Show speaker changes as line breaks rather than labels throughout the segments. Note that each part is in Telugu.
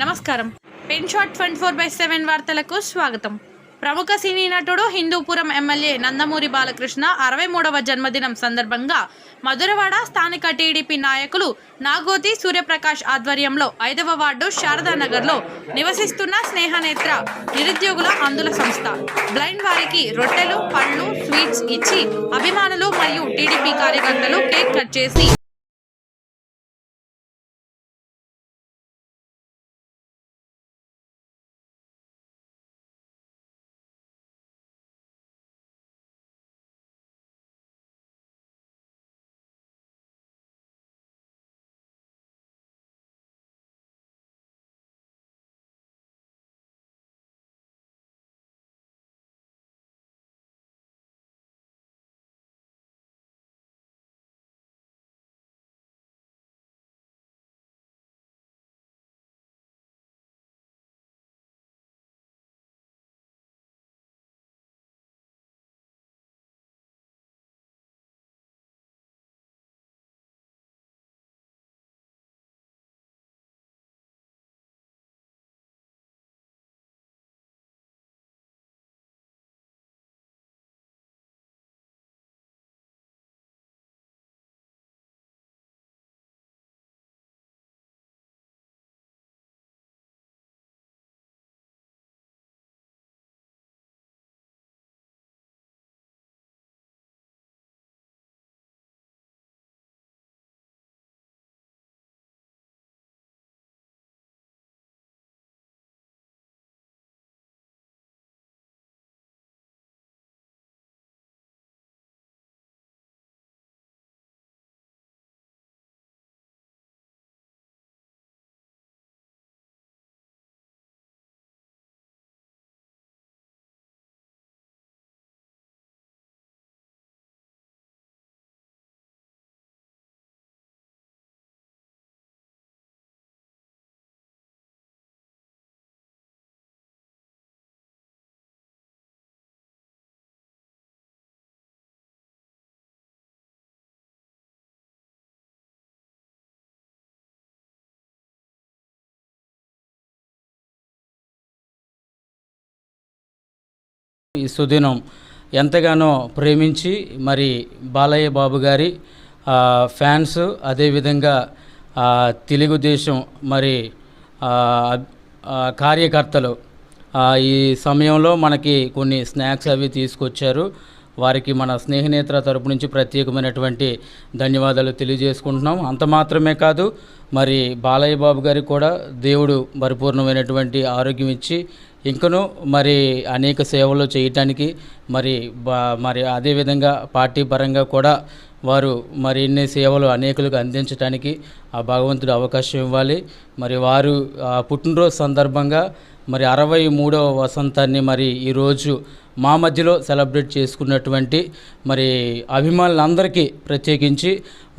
నమస్కారం. Pen shot twenty four by seven వార్తలకు స్వాగతం. ప్రముఖ సినీ నటుడు హిందూపురం ఎమ్మెల్యే నందమూరి బాలకృష్ణ అరవై మూడవ జన్మదినం సందర్భంగా మధురవాడ స్థానిక టీడీపీ నాయకులు నాగోతి సూర్యప్రకాష్ ఆధ్వర్యంలో ఐదవ వార్డు శారదానగర్లో నివసిస్తున్న స్నేహనేత్ర నిరుద్యోగుల అందుల సంస్థ. బ్లైండ్ వారికి రొట్టెలు పళ్ళు స్వీట్స్ ఇచ్చి అభిమానులు మరియు టీడీపీ కార్యకర్తలు కేక్ కట్ చేసి
ఈ సుదినం ఎంతగానో ప్రేమించి మరి బాలయ్య బాబు గారి ఫ్యాన్స్ అదేవిధంగా తెలుగుదేశం మరి కార్యకర్తలు ఈ సమయంలో మనకి కొన్ని స్నాక్స్ అవి తీసుకొచ్చారు. వారికి మన స్నేహనేత్ర తరపు నుంచి ప్రత్యేకమైనటువంటి ధన్యవాదాలు తెలియజేసుకుంటున్నాం. అంత మాత్రమే కాదు మరి బాలయ్య బాబు గారికి కూడా దేవుడు పరిపూర్ణమైనటువంటి ఆరోగ్యం ఇచ్చి ఇంకను మరి అనేక సేవలు చేయటానికి మరి బా మరి అదేవిధంగా పార్టీ పరంగా కూడా వారు మరి ఇన్ని సేవలు అనేకులకు అందించడానికి ఆ భగవంతుడు అవకాశం ఇవ్వాలి. మరి వారు ఆ పుట్టినరోజు సందర్భంగా మరి అరవై మూడవ వసంతాన్ని మరి ఈరోజు మా మధ్యలో సెలబ్రేట్ చేసుకున్నటువంటి మరి అభిమానులందరికీ ప్రత్యేకించి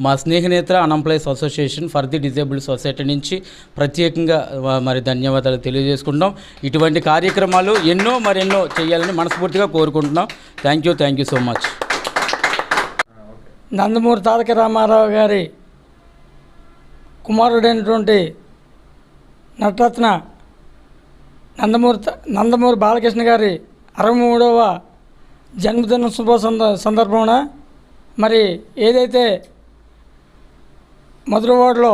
మా Snehanetra unemployees association for the disabled society నుంచి ప్రత్యేకంగా మరి ధన్యవాదాలు తెలియజేసుకుంటాం ఇటువంటి కార్యక్రమాలు ఎన్నో మరెన్నో చేయాలని మనస్ఫూర్తిగా కోరుకుంటున్నాం. Thank you thank you so much
Nandamuri Taraka Rama Rao గారి కుమారుడైనటువంటి నటరత్న నందమూరి త- నందమూరి బాలకృష్ణ గారి అరవై మూడవ జన్మదిన శుభ సంద సందర్భమున మరి ఏదైతే మధురవాడలో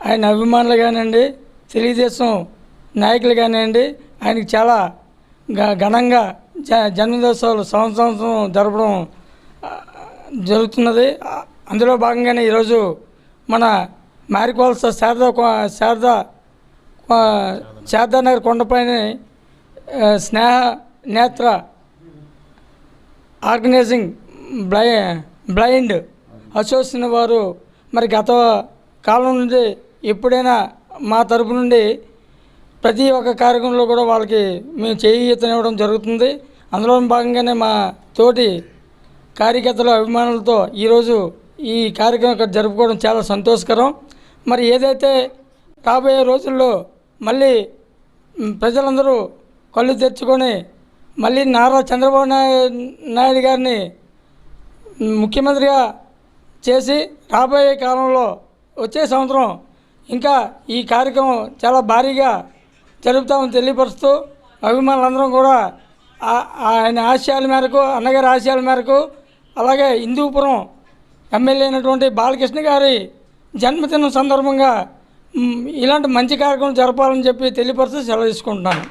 ఆయన అభిమానులు కానివ్వండి తెలుగుదేశం నాయకులు కానివ్వండి ఆయనకి చాలా ఘ- ఘనంగా జ జన్మదినోత్సవాలు సంవత్సరం జరపడం జరుగుతున్నది. అందులో భాగంగానే ఈరోజు మన మారికోల్స్ శారదా శారదా మా శారదానగర్ కొండపైన స్నేహ నేత్ర ఆర్గనైజింగ్ బ్లై బ్లైండ్ అసోసియేషన్ వారు మరి గత కాలం నుండి ఎప్పుడైనా మా తరపు నుండి ప్రతి ఒక్క కార్యక్రమంలో కూడా వాళ్ళకి మేము చేయూతనివ్వడం జరుగుతుంది. అందులో భాగంగానే మా తోటి కార్యకర్తల అభిమానులతో ఈరోజు ఈ కార్యక్రమం జరుపుకోవడం చాలా సంతోషకరం. మరి ఏదైతే రాబోయే రోజుల్లో మళ్ళీ ప్రజలందరూ కళ్ళు తెరుచుకొని మళ్ళీ నారా చంద్రబాబు నాయుడు గారిని ముఖ్యమంత్రిగా చేసి రాబోయే కాలంలో వచ్చే సంవత్సరం ఇంకా ఈ కార్యక్రమం చాలా భారీగా జరుపుతామని తెలియపరుస్తూ అభిమానులందరం కూడా ఆయన ఆశయాల మేరకు అన్నగారి ఆశయాల మేరకు అలాగే హిందూపురం ఎమ్మెల్యే అయినటువంటి బాలకృష్ణ గారి జన్మదినం సందర్భంగా ఇలాంటి మంచి కార్యక్రమం జరపాలని చెప్పి తెలియపరుస్తూ సెలవు తీసుకుంటున్నాను.